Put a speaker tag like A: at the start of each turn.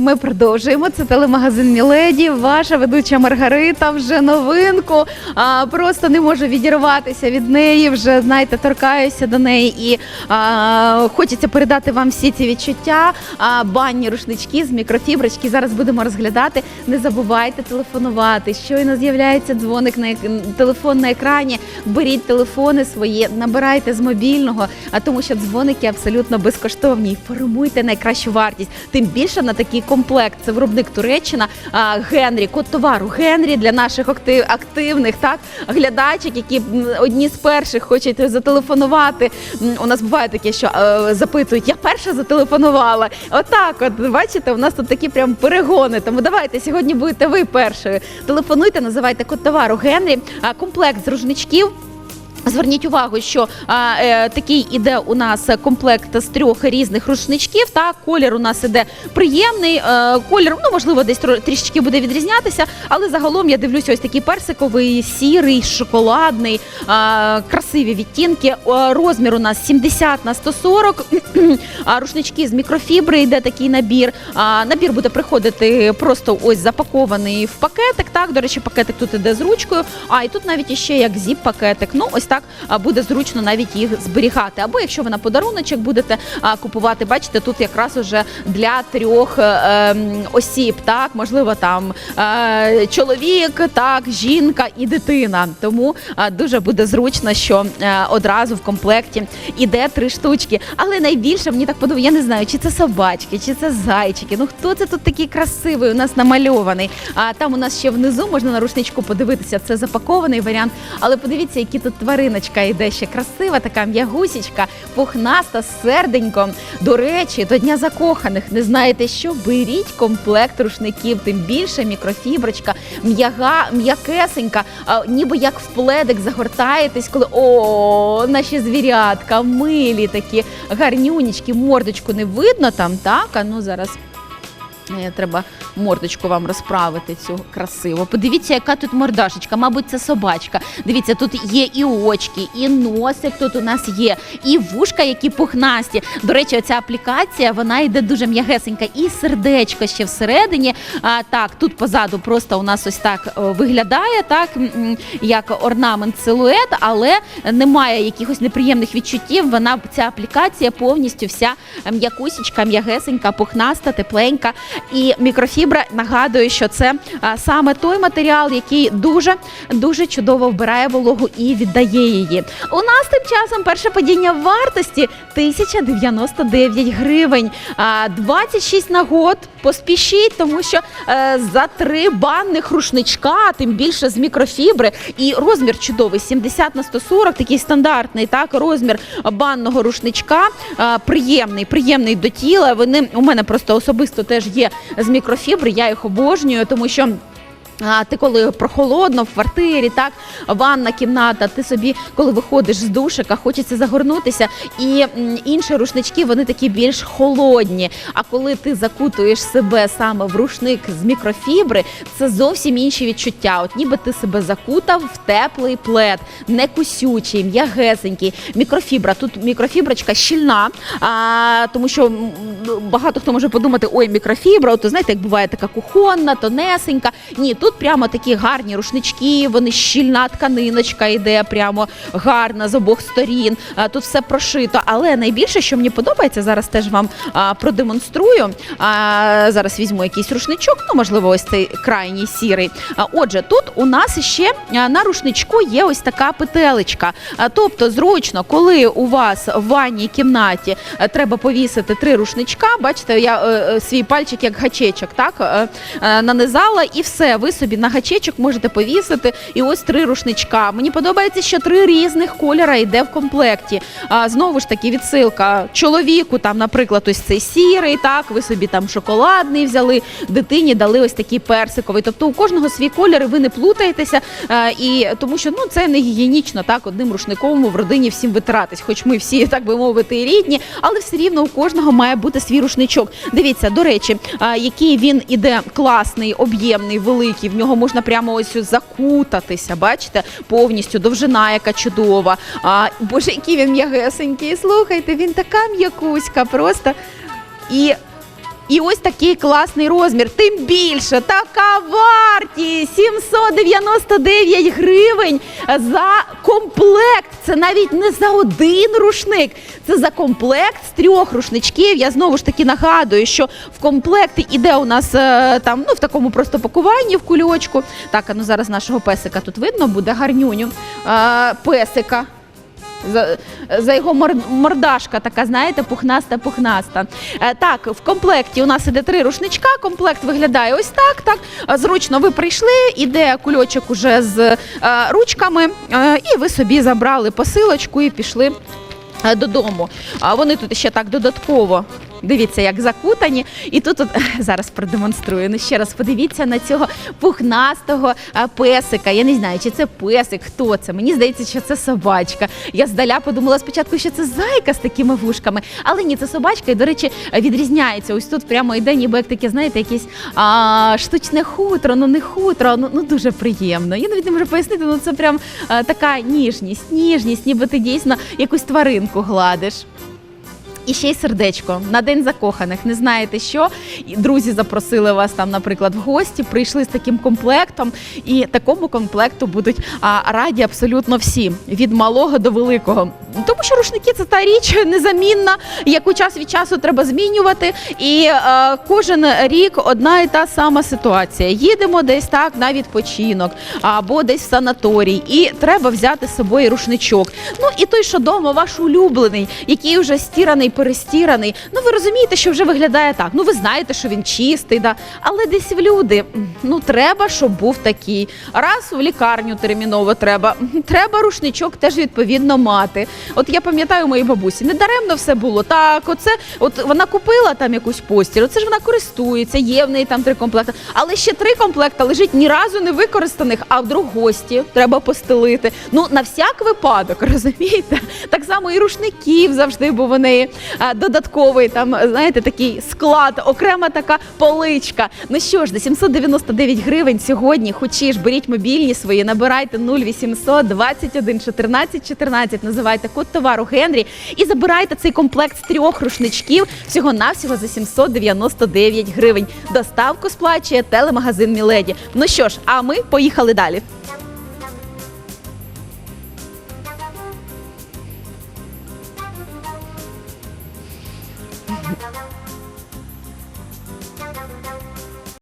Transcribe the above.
A: Ми продовжуємо. Це телемагазин Міледі. Ваша ведуча Маргарита вже новинку. А, просто не можу відірватися від неї. Вже знаєте, торкаюся до неї і а, хочеться передати вам всі ці відчуття. А, банні рушнички з мікрофіброчки. Зараз будемо розглядати. Не забувайте телефонувати. Щойно з'являється дзвоник на телефон на екрані. Беріть телефони свої, набирайте з мобільного, а тому що дзвоники абсолютно безкоштовні. І формуйте найкращу вартість. Тим більше на такий комплект. Це виробник Туреччина Генрі, код товару Генрі для наших актив- активних так глядачок, які одні з перших хочуть зателефонувати. У нас буває таке, що е, запитують, я перша зателефонувала. Отак, от бачите, у нас тут такі прям перегони. Тому давайте сьогодні будете ви першою. Телефонуйте, називайте код товару Генрі. Комплект з рушничків. Зверніть увагу, що а, е, такий іде у нас комплект з трьох різних рушничків. Так, колір у нас іде приємний. Е, колір, ну можливо, десь трішечки буде відрізнятися, але загалом я дивлюся, ось такий персиковий, сірий, шоколадний, а, красиві відтінки. Е, розмір у нас 70 на 140. а, рушнички з мікрофібри йде такий набір. А, набір буде приходити просто ось запакований в пакетик. Так, до речі, пакетик тут іде з ручкою. А і тут навіть іще як зіп-пакетик. Ну ось так а, буде зручно навіть їх зберігати. Або якщо ви на подаруночок будете купувати, бачите, тут якраз уже для трьох е, ем, осіб. Так, можливо, там е, чоловік, так, жінка і дитина. Тому дуже буде зручно, що е, одразу в комплекті іде три штучки. Але найбільше мені так подобається, я не знаю, чи це собачки, чи це зайчики. Ну хто це тут такий красивий? У нас намальований. А там у нас ще внизу можна на рушничку подивитися. Це запакований варіант. Але подивіться, які тут твариночка йде ще красива, така м'ягусічка, пухнаста, з серденьком. До речі, до дня закоханих не знаєте що? Беріть комплект рушників, тим більше мікрофіброчка, м'яга, м'якесенька, ніби як в пледик загортаєтесь, коли о, наші звірятка, милі такі гарнюнічки, мордочку не видно там, так? А ну зараз. Е, Треба мордочку вам розправити цю красиво. Подивіться, яка тут мордашечка. Мабуть, це собачка. Дивіться, тут є і очки, і носик тут у нас є, і вушка, які пухнасті. До речі, оця аплікація вона йде дуже м'ягесенька, і сердечко ще всередині. А, так, тут позаду просто у нас ось так виглядає, так як орнамент силует, але немає якихось неприємних відчуттів. Вона ця аплікація повністю вся м'якусічка, м'ягесенька, пухнаста, тепленька. І мікрофібра нагадую, що це саме той матеріал, який дуже дуже чудово вбирає вологу і віддає її. У нас тим часом перше падіння вартості 1099 гривень. А, 26 нагод. Поспішіть, тому що е, за три банних рушничка, тим більше з мікрофібри, і розмір чудовий 70 на 140, такий стандартний так розмір банного рушничка. Приємний, приємний до тіла. Вони у мене просто особисто теж є з мікрофібри. Я їх обожнюю, тому що. Ти коли прохолодно в квартирі, так ванна кімната, ти собі, коли виходиш з душика, хочеться загорнутися, і інші рушнички вони такі більш холодні. А коли ти закутуєш себе саме в рушник з мікрофібри, це зовсім інші відчуття. От ніби ти себе закутав в теплий плед, не кусючий, м'ягесенький. Мікрофібра. Тут мікрофіброчка щільна, а, тому що багато хто може подумати, ой, мікрофібра, от знаєте, як буває така кухонна, тонесенька. Ні, тут прямо такі гарні рушнички, вони щільна тканиночка йде, прямо гарна з обох сторін. Тут все прошито. Але найбільше, що мені подобається, зараз теж вам продемонструю. Зараз візьму якийсь рушничок, ну можливо, ось цей крайній сірий. Отже, тут у нас ще на рушничку є ось така петелечка. Тобто, зручно, коли у вас в ванній кімнаті е, треба повісити три рушничка, бачите, я е, е, свій пальчик як гачечок, так нанизала, і все. Ви собі на гачечок можете повісити. І ось три рушничка. Мені подобається, що три різних кольора йде в комплекті. А, знову ж таки, відсилка чоловіку, там, наприклад, ось цей сірий, так, ви собі там шоколадний взяли, дитині дали ось такий персиковий. Тобто у кожного свій колір, і ви не плутаєтеся. е, і тому що ну це не гігієнічно, так, одним рушником в родині всім витиратись, хоч ми всі, так би мовити, і рідні, але все рівно у кожного має бути свій рушничок. Дивіться, до речі, а, який він іде класний, об'ємний, великий. В нього можна прямо ось закутатися. Бачите, повністю довжина, яка чудова. А, Боже, який він м'ягесенький. Слухайте, він така м'якуська, просто і І ось такий класний розмір. Тим більше така вартість 799 гривень за комплект. Це навіть не за один рушник, це за комплект з трьох рушничків. Я знову ж таки нагадую, що в комплекті іде у нас е, там ну в такому просто пакуванні в кульочку. Так, а ну зараз нашого песика тут видно буде гарнюню. Е, песика. За, за його мор- мордашка така, знаєте, пухнаста, пухнаста. Е, так, в комплекті у нас іде три рушничка. Комплект виглядає ось так. Так Е, зручно ви прийшли, іде кульочок уже з е, ручками, і ви собі забрали посилочку і пішли. Додому. А вони тут ще так додатково. Дивіться, як закутані. І тут от, зараз продемонструю. Ну ще раз подивіться на цього пухнастого песика. Я не знаю, чи це песик, хто це. Мені здається, що це собачка. Я здаля подумала спочатку, що це зайка з такими вушками, але ні, це собачка, і, до речі, відрізняється. Ось тут прямо йде, ніби як таке, знаєте, якесь а, штучне хутро, ну не хутро, ну, ну дуже приємно. Я навіть не можу пояснити, ну це прям а, така ніжність, ніжність, ніби ти дійсно якусь тваринку гладиш. І ще й сердечко на день закоханих. Не знаєте що? Друзі запросили вас там, наприклад, в гості, прийшли з таким комплектом, і такому комплекту будуть а, раді абсолютно всі від малого до великого. Тому що рушники це та річ незамінна, яку час від часу треба змінювати. І е, кожен рік одна і та сама ситуація. Їдемо десь так на відпочинок або десь в санаторій, і треба взяти з собою рушничок. Ну і той, що дома, ваш улюблений, який вже стіраний, перестіраний. Ну ви розумієте, що вже виглядає так. Ну ви знаєте, що він чистий, да. але десь в люди. Ну треба, щоб був такий. Раз в лікарню терміново треба. Треба рушничок теж відповідно мати. От я пам'ятаю моїй бабусі, не даремно все було. Так, оце, от вона купила там якусь постіль, оце ж вона користується, є в неї там три комплекти. Але ще три комплекти лежить ні разу не використаних, а вдруг гості треба постелити. Ну на всяк випадок, розумієте? Так само і рушників завжди був у неї додатковий там, знаєте, такий склад, окрема така поличка. Ну що ж, за 799 гривень сьогодні, хочеш, беріть мобільні свої, набирайте 0800 21 14 14, називайте код товару Генрі і забирайте цей комплект з трьох рушничків всього навсього за 799 гривень. Доставку сплачує телемагазин Міледі. Ну що ж, а ми поїхали далі.